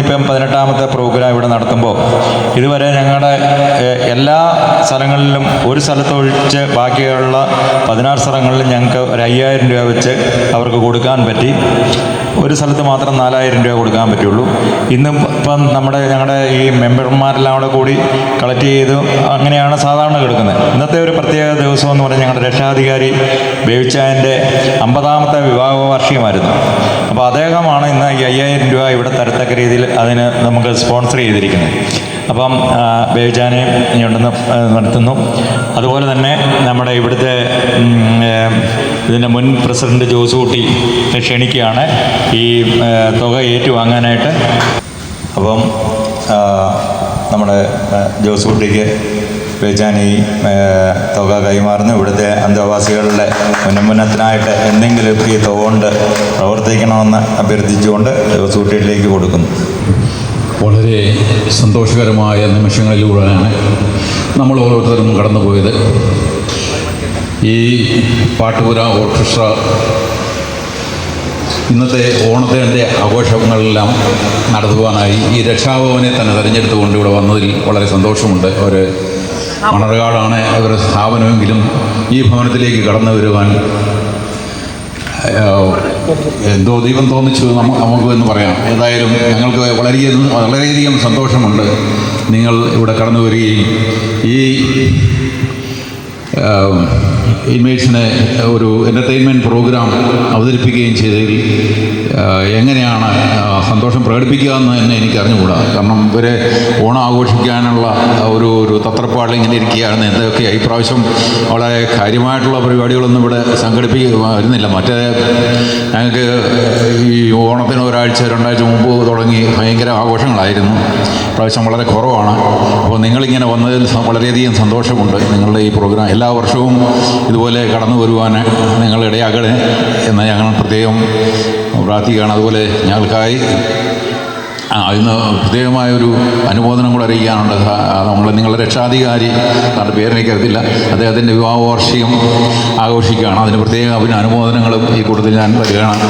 ഇന്നിപ്പം പതിനെട്ടാമത്തെ പ്രോഗ്രാം ഇവിടെ നടത്തുമ്പോൾ ഇതുവരെ ഞങ്ങളുടെ എല്ലാ സ്ഥലങ്ങളിലും ഒരു സ്ഥലത്തൊഴിച്ച് ബാക്കിയുള്ള പതിനാറ് സ്ഥലങ്ങളിലും ഞങ്ങൾക്ക് ഒരു അയ്യായിരം രൂപ വെച്ച് അവർക്ക് കൊടുക്കാൻ പറ്റി. ഒരു സ്ഥലത്ത് മാത്രം നാലായിരം രൂപ കൊടുക്കാൻ പറ്റുള്ളൂ. ഇന്നും ഇപ്പം നമ്മുടെ ഞങ്ങളുടെ ഈ മെമ്പർമാരെല്ലാം കൂടെ കൂടി കളക്ട് ചെയ്ത് അങ്ങനെയാണ് സാധാരണ കിടക്കുന്നത്. ഇന്നത്തെ ഒരു പ്രത്യേക ദിവസം എന്ന് പറഞ്ഞാൽ ഞങ്ങളുടെ രക്ഷാധികാരി ബേവിച്ചായന്റെ അമ്പതാമത്തെ വിവാഹ വാർഷികമായിരുന്നു അപ്പോൾ അദ്ദേഹമാണ് ഇന്ന് ഈ അയ്യായിരം രൂപ ഇവിടെ തരത്തക്ക രീതിയിൽ അതിന് നമുക്ക് സ്പോൺസർ ചെയ്തിരിക്കുന്നത്. അപ്പം ബേബിച്ചാനെ ഇങ്ങോട്ടൊന്ന് നടത്തുന്നു. അതുപോലെ തന്നെ നമ്മുടെ ഇവിടുത്തെ ഇതിന്റെ മുൻ പ്രസിഡന്റ് കുട്ടി ക്ഷണിക്കുകയാണ്. ഈ തുക ഏറ്റുവാങ്ങാനായിട്ട്. അപ്പം നമ്മുടെ ഏ, ജോസ് കുട്ടിക്ക് ബേബിച്ചാൻ ഈ തുക കൈമാറുന്നു. ഇവിടുത്തെ അന്തേവാസികളുടെ ഉന്നമനത്തിനായിട്ട് എന്തെങ്കിലും ഈ തുക കൊണ്ട് പ്രവർത്തിക്കണമെന്ന് അഭ്യർത്ഥിച്ചുകൊണ്ട് ജോസ് കുട്ടിയിലേക്ക് കൊടുക്കുന്നു. വളരെ സന്തോഷകരമായ നിമിഷങ്ങളിലൂടെയാണ് നമ്മൾ ഓരോരുത്തരും കടന്നുപോയത്. ഈ പാട്ടുപുര ഓർക്കസ്ട്ര ഇന്നത്തെ ഓണത്തിന്റെ ആഘോഷങ്ങളെല്ലാം നടത്തുവാനായി ഈ രക്ഷാഭവനെ തന്നെ തിരഞ്ഞെടുത്തുകൊണ്ട് ഇവിടെ വന്നതിൽ വളരെ സന്തോഷമുണ്ട്. അവർ മണർകാടാണ് അവരുടെ സ്ഥാപനമെങ്കിലും ഈ ഭവനത്തിലേക്ക് കടന്നു വരുവാൻ എന്തോ ദൈവം തോന്നിച്ചു നമുക്ക് എന്ന് പറയാം. ഏതായാലും ഞങ്ങൾക്ക് വളരെയധികം വളരെയധികം സന്തോഷമുണ്ട് നിങ്ങൾ ഇവിടെ കടന്നു വരികയും ഈ ഇൻമേറ്റ്സിന് ഒരു എന്റർടൈൻമെന്റ് പ്രോഗ്രാം അവതരിപ്പിക്കുകയും ചെയ്തതിൽ എങ്ങനെയാണ് സന്തോഷം പ്രകടിപ്പിക്കുക എന്ന് തന്നെ എനിക്ക് അറിഞ്ഞുകൂടാ കാരണം ഇവരെ ഓണം ആഘോഷിക്കാനുള്ള ഒരു ഒരു തത്രപ്പാടിൽ ഇങ്ങനെ ഇരിക്കുകയാണ് എന്തൊക്കെ ഇപ്രാവശ്യം വളരെ കാര്യമായിട്ടുള്ള പരിപാടികളൊന്നും ഇവിടെ സംഘടിപ്പിക്കുക വരുന്നില്ല. മറ്റേ ഞങ്ങൾക്ക് ഈ ഓണത്തിന് ഒരാഴ്ച രണ്ടാഴ്ച മുമ്പ് തുടങ്ങി ഭയങ്കര ആഘോഷങ്ങളായിരുന്നു. ഇപ്രാവശ്യം വളരെ കുറവാണ്. അപ്പോൾ നിങ്ങളിങ്ങനെ വന്നതിൽ വളരെയധികം സന്തോഷമുണ്ട്. നിങ്ങളുടെ ഈ പ്രോഗ്രാം എല്ലാ വർഷവും ഇതുപോലെ കടന്നു വരുവാൻ നിങ്ങൾ ഇടയാകണേ എന്ന് ഞങ്ങൾ പ്രത്യേകം പ്രാർത്ഥിക്കുകയാണ്. അതുപോലെ ഞങ്ങൾക്കായി ഇന്ന് പ്രത്യേകമായൊരു അനുമോദനം കൂടെ അറിയിക്കാനുണ്ട്. നമ്മൾ നിങ്ങളുടെ രക്ഷാധികാരി അവരുടെ പേരിനെ കരുതില്ല അദ്ദേഹത്തിന്റെ വിവാഹ വാർഷികം ആഘോഷിക്കുകയാണ്. അതിന് പ്രത്യേക പിന്നെ അനുമോദനങ്ങളും ഈ കൂട്ടത്തിൽ ഞാൻ വരികയാണ്.